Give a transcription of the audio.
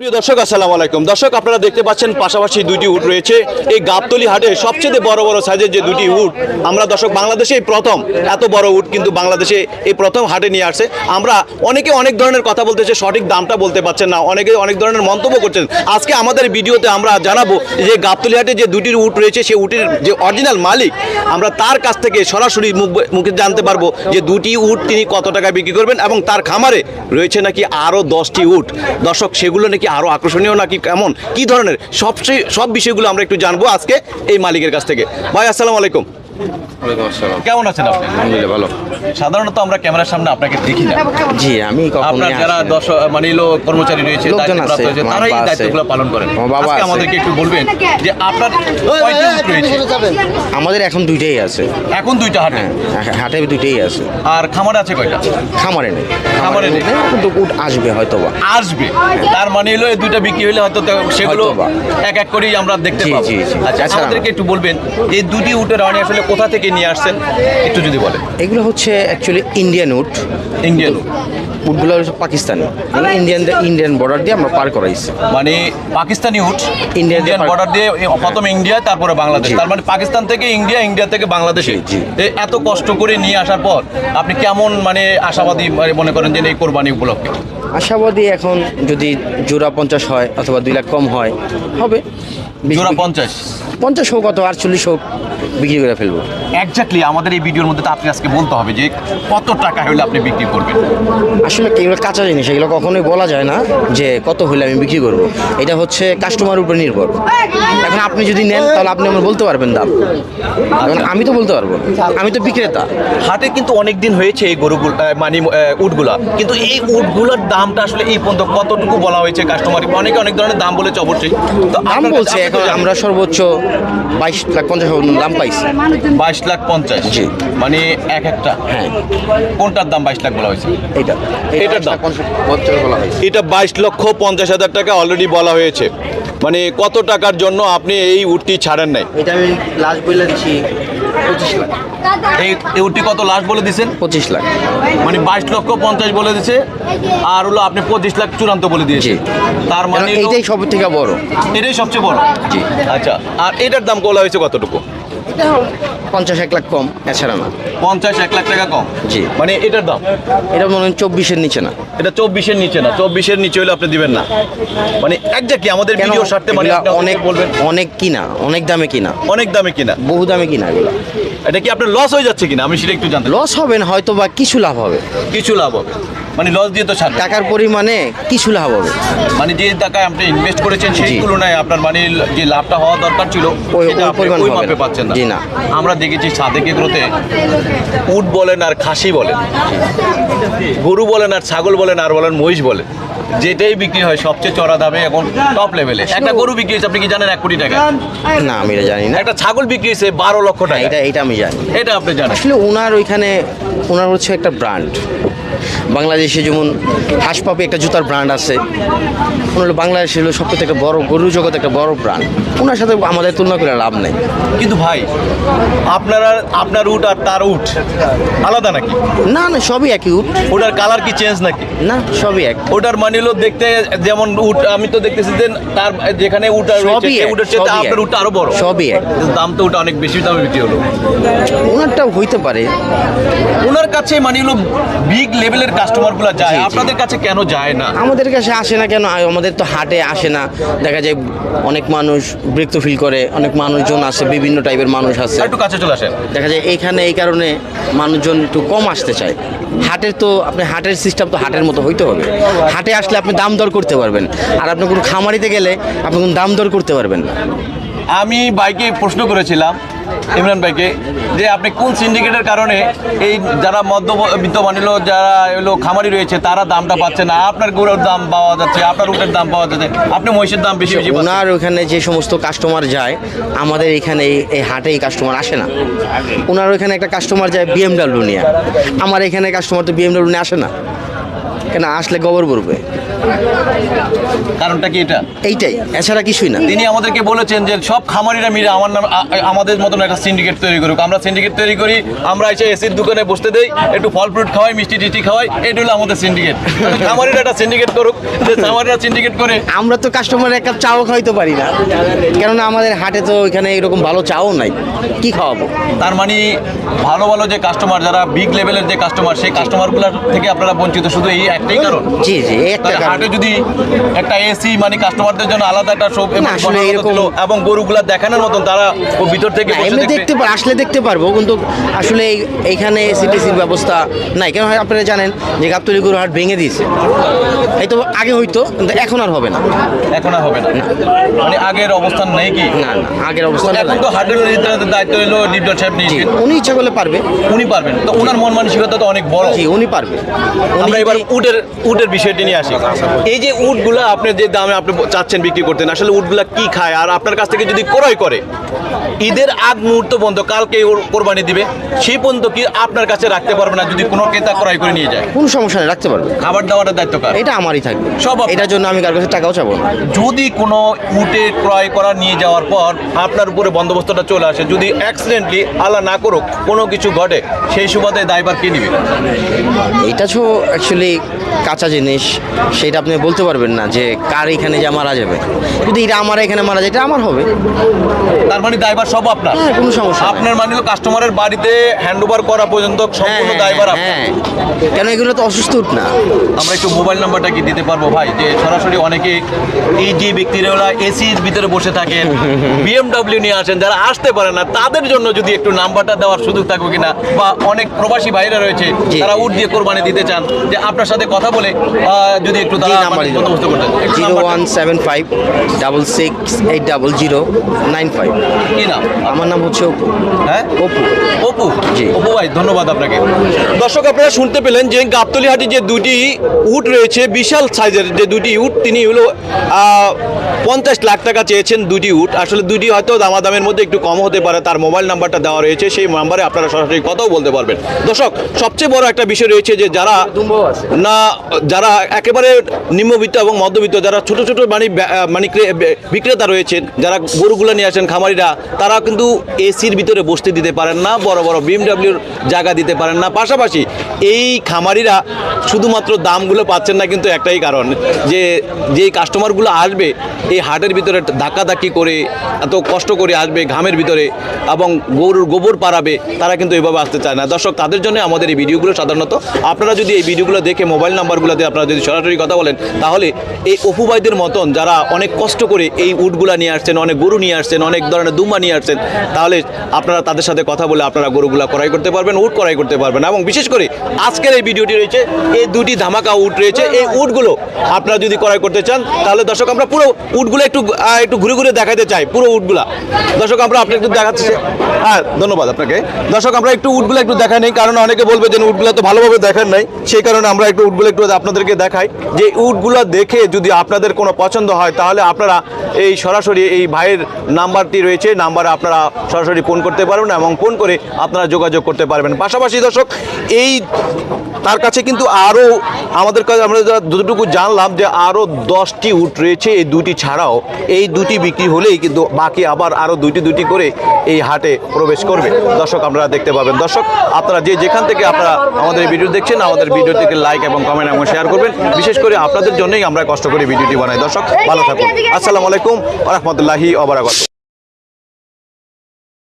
প্রিয় দর্শক, আসসালামু আলাইকুম। দর্শক, আপনারা দেখতে পাচ্ছেন পাশাপাশি দুটি উট রয়েছে। এই গাবতলি হাটে সবচেয়ে বড় বড় সাইজের যে দুটি উট, আমরা দর্শক বাংলাদেশে এই প্রথম। এত বড় উট কিন্তু বাংলাদেশে এই প্রথম হাটে নিয়ে আসছে। আমরা অনেকে অনেক ধরনের কথা বলতেছে সঠিক দামটা বলতে পারছেন না। অনেকে অনেক ধরনের মন্তব্য করছেন। আজকে আমাদের ভিডিওতে আমরা জানাব যে গাবতলি হাটে যে দুটির উট রয়েছে, সেই উটের যে অরিজিনাল মালিক, আমরা তার কাছ থেকে সরাসরি মুখ মুখে জানতে পারব যে দুটি উট তিনি কত টাকা বিক্রি করবেন এবং তার খামারে রয়েছে নাকি আরও দশটি উট। দর্শক, সেগুলো নাকি আরও আকর্ষণীয় নাকি কেমন? কি ধরনের? সবচেয়ে সব বিষয়গুলো আমরা একটু জানব আজকে এই মালিকের কাছ থেকে। ভাই, আসসালামু আলাইকুম। কেমন আছেন আপনি? আলহামদুলিল্লাহ ভালো। সাধারণত আমরা ক্যামেরার সামনে আপনাকে দেখি না। জি আমি আপনার যারা দশ মানে কর্মচারী রয়েছে তারাই দায়িত্বগুলো পালন করেন। আজকে আমাদেরকে একটু বলবেন যে আপনার আমাদের এখন দুইটাই আছে। এখন দুইটা হাটে? হ্যাঁ হাটে দুইটাই আছে। আর খামারে আছে কয়টা? খামারে নেই। খামারে নেই। কিন্তু উট আসবে হয়তো বা আসবে। তার মানে হলো এই দুইটা বিক্রি হলে হয়তো সেগুলো এক এক করেই আমরা দেখতে পাবো। আচ্ছা আমাদেরকে একটু বলবেন এই দুটি উটের রানি আসলে কোথা থেকে নিয়ে আসছেন? একটু যদি বলেন। এগুলো হচ্ছে অ্যাকচুয়ালি ইন্ডিয়ান উট। ইন্ডিয়ান উটগুলো হচ্ছে পাকিস্তানি। মানে ইন্ডিয়ান ইন্ডিয়ান বর্ডার দিয়ে আমরা পার করাইছি। মানে পাকিস্তানি উট। Indian ইন্ডিয়ান বর্ডার দিয়ে প্রথম ইন্ডিয়া তারপরে বাংলাদেশ। তার মানে পাকিস্তান থেকে ইন্ডিয়া ইন্ডিয়া থেকে বাংলাদেশে। এত কষ্ট করে নিয়ে আসার পর আপনি কেমন মানে আশাবাদী মানে মনে করেন যে এই কোরবানি উপলক্ষে? আশাবাদী এখন যদি জোড়া পঞ্চাশ হয় অথবা দুই লাখ কম হয় হবে। জোড়া পঞ্চাশ? পঞ্চাশ হোক অথবা আটচল্লিশ হোক বিক্রি করে ফেলব। এক্স্যাক্টলি আমাদের এই ভিডিওর মধ্যে তো আপনি আজকে বলতে হবে যে কত টাকা হলে আপনি বিক্রি করবেন। আসলে এগুলো কাঁচা জিনিস এগুলো কখনোই বলা যায় না যে কত হলে আমি বিক্রি করব। এটা হচ্ছে কাস্টমার উপর নির্ভর। এখন আপনি যদি নেন তাহলে আপনি আমার বলতে পারবেন দাম। এখন আমি তো বলতে পারব আমি তো বিক্রেতা। হাটে কিন্তু অনেক দিন হয়েছে এই গরুগুলো মানে উটগুলা। কিন্তু এই উটগুলোর দামটা আসলে এই পর্যন্ত কতটুকু বলা হয়েছে কাস্টমার অনেকে অনেক ধরনের দাম বলেছে অবশ্যই। তো দাম বলছে এখন আমরা সর্বোচ্চ বাইশ লাখ পঞ্চাশ দাম পাইছি। বাইশ লাখ পঞ্চাশ। জি। মানে এক একটা। হ্যাঁ। কোনটার দাম বাইশ লাখ বলা হয়েছে? এটা এটার দাম? পঞ্চাশ বলা হয়েছে। এটা বাইশ লক্ষ পঞ্চাশ হাজার টাকা অলরেডি বলা হয়েছে। মানে কত টাকার জন্য আপনি এই উটটি ছাড়েন নাই? এটা আমি লাস্ট বলে দিচ্ছি। পঁচিশ লাখ। এই উটটি কত লাস্ট বলে দিছেন? পঁচিশ লাখ। মানে বাইশ লক্ষ পঞ্চাশ বলে দিছে। আর হলো আপনি পঁচিশ লাখ চূড়ান্ত বলে দিয়েছে তার মানে এটাই সব থেকে বড়। এটাই সবচেয়ে বড়। জি। আচ্ছা আর এটার দাম বলা হয়েছে কতটুকু? পঞ্চাশ এক লাখ কম এছাড়া না। পঞ্চাশ এক লাখ টাকা কম? জি। মানে এটার দাম? এটা মনে হয় চব্বিশের নিচে না। এটা চব্বিশের নিচে না। চব্বিশের নিচে হলে আপনি দিবেন না। মানে একজাক্টলি আমাদের ভিডিও সারতে মানে অনেক বলবেন। অনেক কিনা অনেক দামে কিনা। অনেক দামে কিনা। বহু দামে কিনা এগুলো। এটা কি আপনার লস হয়ে যাচ্ছে কিনা? আমি সেটা একটু জানতে লস হবে না হয়তো বা কিছু লাভ হবে। কিছু লাভ হবে। মানে লস দিয়ে তো ছাড়বে। টাকার পরিমাণে কিছু লাভ হবে? মানে যে টাকায় আপনি ইনভেস্ট করেছেন সেই তুলনায় আপনার মানে যে লাভটা হওয়া দরকার ছিল ওই- সেটা আপনি পরিমাণ ওই মাপে। পাচ্ছেন না। জি না। আমরা দেখেছি সাদেক এগুলোতে উট বলেন আর খাসি বলেন গরু বলেন আর ছাগল বলেন আর বলেন মহিষ বলেন যেটাই বিক্রি হয় সবচেয়ে চড়া দামে এখন টপ লেভেলে একটা গরু বিক্রি হয়েছে আপনি কি জানেন এক কোটি টাকা? না আমি এটা জানি না। একটা ছাগল বিক্রি হয়েছে বারো লক্ষ হ্যাঁ, টাকা। এটা এটা আমি জানি। এটা আপনি জানেন। আসলে ওনার ওইখানে ওনার হচ্ছে একটা ব্র্যান্ড বাংলাদেশে যেমন হাঁসপাপে একটা জুতার ব্র্যান্ড আছে ওনার হলো বাংলাদেশে হলো সব থেকে একটা বড় গরু জগৎ একটা বড় ব্র্যান্ড ওনার সাথে আমাদের তুলনা করে লাভ নেই। কিন্তু ভাই আপনারা আপনার উট আর তার উট আলাদা নাকি? না না সবই একই উট। ওটার কালার কি চেঞ্জ নাকি? না সবই এক। ওটার মানে হলো দেখতে যেমন উট আমি তো দেখতেছি যে তার যেখানে উট আর সবই উটের চেয়ে আপনার। উটটা আরও বড়। সবই এক। কিন্তু দাম তো ওটা অনেক বেশি দামে বিক্রি হলো। ওনারটাও হইতে পারে। ওনার কাছে মানে হলো বিগ লেভেলের কাস্টমারগুলো যায়। আপনাদের কাছে কেন যায় না? আমাদের কাছে আসে না কেন? আমাদের তো হাটে আসে না। দেখা যায় অনেক মানুষ বিরক্ত ফিল করে অনেক মানুষজন আছে বিভিন্ন টাইপের মানুষ আর একটু কাছে চলে আসেন। দেখা যায় এইখানে এই কারণে মানুষজন একটু কম আসতে চায়। হাটের তো আপনি হাটের সিস্টেম তো হাটের মতো হইতে হবে। হাটে আসলে আপনি দাম দর করতে পারবেন। আর আপনি কোনো খামারিতে গেলে আপনি কোনো দাম দর করতে পারবেন না। আমি বাইকে প্রশ্ন করেছিলাম ইমরান ভাইকে, যে আপনি কোন সিন্ডিকেটের কারণে এই যারা মধ্যবিত্ত মানিল যারা এলো খামারি রয়েছে, তারা দামটা পাচ্ছে না? আপনার গরুর দাম পাওয়া যাচ্ছে, আপনার উটের দাম পাওয়া যাচ্ছে, আপনি মহিষের দাম বেশি বেশি। ওনার ওখানে যে সমস্ত কাস্টমার যায়, আমাদের এখানে এই হাটে এই কাস্টমার আসে না। ওনার ওখানে একটা কাস্টমার যায় বিএমডাব্লিউ নিয়ে। আমার এখানে কাস্টমার তো বিএমডাব্লিউ নিয়ে আসে না। কেন আসলে গোবর পড়বে কারণটা কি এটা? এইটাই এছাড়া কিছুই না। তিনি আমাদেরকে বলেছেন যে সব খামারিরা মিলে আমার নাম আমাদের মতন একটা সিন্ডিকেট তৈরি করুক। আমরা সিন্ডিকেট তৈরি করি আমরা এসে এসির দোকানে বসতে দেই একটু ফল ফ্রুট খাওয়াই মিষ্টি টিষ্টি খাওয়াই এটা হলো আমাদের সিন্ডিকেট খামারিরা একটা সিন্ডিকেট করুক যে খামারিরা সিন্ডিকেট করে আমরা তো কাস্টমার এক কাপ চাও খাওয়াইতে পারি না। কেননা আমাদের হাটে তো এখানে এরকম ভালো চাও নাই। কি খাওয়াবো? তার মানে ভালো ভালো যে কাস্টমার যারা বিগ লেভেলের যে কাস্টমার সেই কাস্টমারগুলোর থেকে আপনারা বঞ্চিত। শুধু এই একটাই কারণ? জি জি এই একটা কারণ। হাটে যদি একটা এসি মানে কাস্টমারদের জন্য আলাদা একটা শো আসলে এরকম- এবং গরুগুলা দেখানোর মতন তারা ও ভিতর থেকে এমনি দেখতে দেখতে আসলে দেখতে পারব কিন্তু আসলে এই- এইখানে সিটিসির ব্যবস্থা নাই। কেন আপনারা জানেন যে গাবতলি গরু হাট ভেঙে দিয়েছে। এই তো আগে হইতো কিন্তু এখন আর হবে না। এখন আর হবে না। মানে আগের অবস্থান নেই কি? না না আগের অবস্থা এখন তো হাটের দায়িত্ব হলো ডিপজল সাহেব নিয়েছেন উনি ইচ্ছা করলে পারবে। উনি পারবেন। তো ওনার মন মানসিকতা তো অনেক বড়। জি উনি পারবে। আমরা এবার যদি- উটের উটের বিষয়টি নিয়ে আসি। এই যে উটগুলো আপনি যে দামে আপনি চাচ্ছেন বিক্রি করতেন আসলে উটগুলা কি খায় আর আপনার কাছ থেকে যদি ক্রয় করে ঈদের আগ মুহূর্ত পর্যন্ত কালকে কোরবানি দিবে সেই পর্যন্ত কি আপনার কাছে রাখতে পারবে না যদি কোনো ক্রেতা ক্রয় করে নিয়ে যায়? কোনো সমস্যা নেই রাখতে পারবে। খাবার দাবারের দায়িত্ব কার? এটা আমারই থাকবে। সব এটার জন্য আমি কার কাছে টাকাও চাবো না। যদি কোনো উটে ক্রয় করা নিয়ে যাওয়ার পর আপনার উপরে বন্দোবস্তটা চলে আসে যদি অ্যাক্সিডেন্টলি আল্লাহ না করুক কোনো কিছু ঘটে সেই সুবাদে দায়ভার কে নিবে? এটা তো অ্যাকচুয়ালি কাঁচা জিনিস সেটা আপনি বলতে পারবেন না যে কার এখানে যে মারা যাবে। যদি এটা আমার এখানে মারা যায় এটা আমার হবে। তার মানে দায়ভার সব আপনার? হ্যাঁ কোনো সমস্যা নেই। আপনার মানে হলো কাস্টমারের বাড়িতে হ্যান্ড ওভার করা পর্যন্ত হ্যাঁ, সম্পূর্ণ হ্যাঁ, দায়ভার আপনার। হ্যাঁ। কেন এগুলো তো অসুস্থ উঠ না। আমরা একটু মোবাইল নাম্বারটা কি দিতে পারব ভাই? যে সরাসরি অনেকে এই যে ব্যক্তিরা এসির ভিতরে বসে থাকেন বিএমডব্লিউ নিয়ে আসেন যারা আসতে পারে না তাদের জন্য যদি একটু নাম্বারটা দেওয়ার সুযোগ থাকবে কিনা বা অনেক প্রবাসী ভাইরা রয়েছে জি। তারা উট দিয়ে কোরবানি দিতে চান যে আপনার সাথে কথা বলে যদি একটু জি তারা নাম্বার বন্দোবস্ত করতেন। Zero one seven five double six eight double zero nine five. কি নাম? আমার নাম হচ্ছে অপু। হ্যাঁ? অপু। অপু? জি। অপু ভাই ধন্যবাদ আপনাকে। দর্শক আপনারা শুনতে পেলেন যে গাবতলি হাটে যে দুটি উট রয়েছে বিশাল সাইজের যে দুটি উট তিনি হলো পঞ্চাশ লাখ টাকা চেয়েছেন দুটি উট। আসলে দুটি হয়তো দামাদামের মধ্যে একটু কম হতে পারে তার মোবাইল নাম্বারটা দেওয়া রয়েছে সেই নাম্বারে আপনারা সরাসরি কথাও বলতে পারবেন। দর্শক সবচেয়ে বড় একটা বিষয় রয়েছে যে যারা না যারা একেবারে নিম্নবিত্ত এবং মধ্যবিত্ত, যারা ছোট ছোট মানে মানে ক্রে- বিক্রেতা রয়েছেন, যারা গরুগুলো নিয়ে আসেন, খামারিরা তারা কিন্তু এসির ভিতরে বসতে দিতে পারেন না, বড় বড় বিএমডাব্লিউর জায়গা দিতে পারেন না। পাশাপাশি এই খামারিরা শুধুমাত্র দামগুলো পাচ্ছেন না কিন্তু একটাই কারণ, যে, যেই কাস্টমারগুলো আসবে, এই হাটের ভিতরে ধাক্কাধাক্কি করে, এত কষ্ট করে আসবে ঘামের ভিতরে এবং গরুর গোবর পাড়াবে, তারা কিন্তু এইভাবে আসতে চায় না। দর্শক, তাদের জন্য আমাদের এই ভিডিওগুলো সাধারণত, আপনারা যদি এই ভিডিওগুলো দেখে মোবাইল নাম্বারগুলোতে আপনারা যদি সরাসরি কথা বলেন, তাহলে এই অপু ভাইদের মতন যারা অনেক কষ্ট করে এই উটগুলা নিয়ে আসছেন, অনেক গরু নিয়ে আসছেন, অনেক ধরনের দুম্বা নিয়ে আসছেন, তাহলে আপনারা তাদের সাথে কথা বলে আপনারা গরুগুলা ক্রয় করতে পারবেন, উট ক্রয় করতে পারবেন এবং বিশেষ করে আজকের এই ভিডিওটি রয়েছে, এই দুটি ধামাকা উট রয়েছে, এই উটগুলো আপনারা যদি ক্রয় করতে চান, তাহলে দর্শক আমরা পুরো উটগুলো একটু একটু ঘুরে ঘুরে দেখাতে চাই, পুরো উটগুলা। দর্শক আমরা আপনি একটু দেখাচ্ছি হ্যাঁ ধন্যবাদ আপনাকে। দর্শক আমরা একটু উটগুলো একটু দেখাই নেই, কারণ অনেকে বলবে যে উটগুলো তো ভালোভাবে দেখান নাই, সেই কারণে আমরা একটু উটগুলো একটু আপনাদেরকে দেখাই। যে উটগুলো দেখে যদি আপনাদের কোনো পছন্দ হয়, তাহলে আপনারা এই সরাসরি এই ভাইয়ের নাম্বারটি রয়েছে, নাম্বারে আপনারা সরাসরি ফোন করতে পারবেন এবং ফোন করে আপনারা যোগাযোগ করতে পারবেন। পাশাপাশি দর্শক, এই তার কাছে কিন্তু আরও আমাদের কাছে আমরা যতটুকু জানলাম যে আরও দশটি উট রয়েছে, এই দুটি ছাড়াও এই দুটি বিক্রি হলেই কিন্তু বাকি আবার আরও দুটি দুটি করে এই হাটে প্রবেশ করবে। দর্শক, আপনারা দেখতে পাবেন। দর্শক, আপনারা যে যেখান থেকে আপনারা আমাদের ভিডিও দেখছেন, আমাদের ভিডিও থেকে লাইক এবং কমেন্ট এবং শেয়ার করবেন। বিশেষ করে আপনাদের জন্যই আমরা কষ্ট করে ভিডিওটি বানাই। দর্শক ভালো থাকুন। আসসালামু আলাইকুম। রহমতুল্লাহি ওবরাকাতুহু